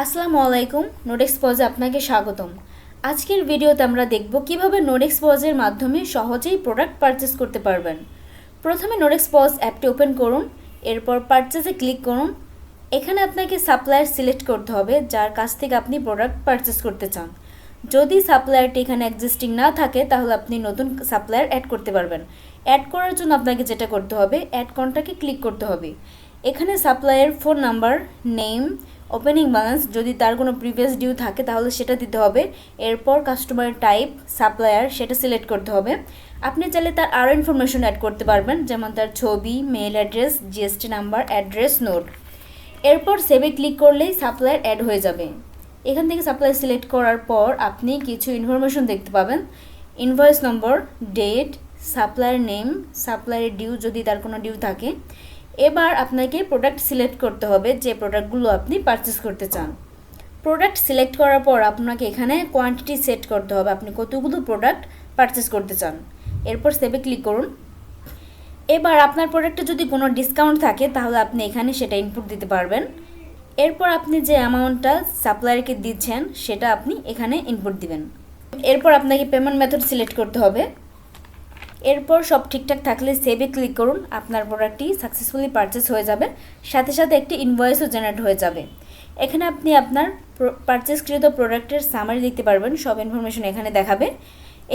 আসসালামু আলাইকুম নোডেক্স পজে আপনাকে স্বাগতম। আজকের ভিডিওতে আমরা দেখব কীভাবে নোডেক্স পজের মাধ্যমে সহজেই প্রোডাক্ট পারচেস করতে পারবেন। প্রথমে নোডেক্স পজ অ্যাপটি ওপেন করুন, এরপর পারচেসে ক্লিক করুন। এখানে আপনাকে সাপ্লায়ার সিলেক্ট করতে হবে, যার কাছ থেকে আপনি প্রোডাক্ট পারচেস করতে চান। যদি সাপ্লায়ারটি এখানে এক্সিস্টিং না থাকে, তাহলে আপনি নতুন সাপ্লায়ার অ্যাড করতে পারবেন। অ্যাড করার জন্য আপনাকে যেটা করতে হবে অ্যাড কন্টাকে ক্লিক করতে হবে। এখানে supplier phone number name opening balance যদি তার কোনো প্রিভিয়াস ডিউ থাকে, তাহলে সেটা দিতে হবে। এরপর কাস্টমার টাইপ সাপ্লায়ার সেটা সিলেক্ট করতে হবে। আপনি চাইলে তার আরও ইনফরমেশন অ্যাড করতে পারবেন, যেমন তার ছবি mail address GST number address note এরপর সেভে ক্লিক করলেই সাপ্লায়ার অ্যাড হয়ে যাবে। এখান থেকে সাপ্লায়ার সিলেক্ট করার পর আপনি কিছু ইনফরমেশন দেখতে পাবেন। Invoice number date supplier name সাপ্লায়ারের due যদি তার কোনো ডিউ থাকে। এবার আপনাকে প্রোডাক্ট সিলেক্ট করতে হবে যে প্রোডাক্টগুলো আপনি পারচেস করতে চান। প্রোডাক্ট সিলেক্ট করার পর আপনাকে এখানে কোয়ান্টিটি সেট করতে হবে, আপনি কতগুলো প্রোডাক্ট পারচেস করতে চান। এরপর সেভে ক্লিক করুন। এবার আপনার প্রোডাক্টে যদি কোনো ডিসকাউন্ট থাকে, তাহলে আপনি এখানে সেটা ইনপুট দিতে পারবেন। এরপর আপনি যে অ্যামাউন্টটা সাপ্লায়ারকে দিচ্ছেন, সেটা আপনি এখানে ইনপুট দিবেন। এরপর আপনাকে পেমেন্ট মেথড সিলেক্ট করতে হবে। এরপর সব ঠিকঠাক থাকলে সেভে ক্লিক করুন, আপনার প্রোডাক্টটি সাকসেসফুলি পারচেস হয়ে যাবে। সাথে সাথে একটি ইনভয়েসও জেনারেট হয়ে যাবে। এখানে আপনি আপনার পারচেসকৃত প্রোডাক্টের সামারি দেখতে পারবেন, সব ইনফরমেশন এখানে দেখাবে।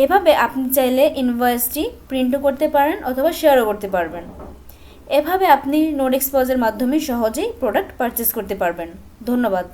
এভাবে আপনি চাইলে ইনভয়েসটি প্রিন্টও করতে পারেন অথবা শেয়ারও করতে পারবেন। এভাবে আপনি নোট এক্সপোজের মাধ্যমে সহজেই প্রোডাক্ট পারচেস করতে পারবেন। ধন্যবাদ।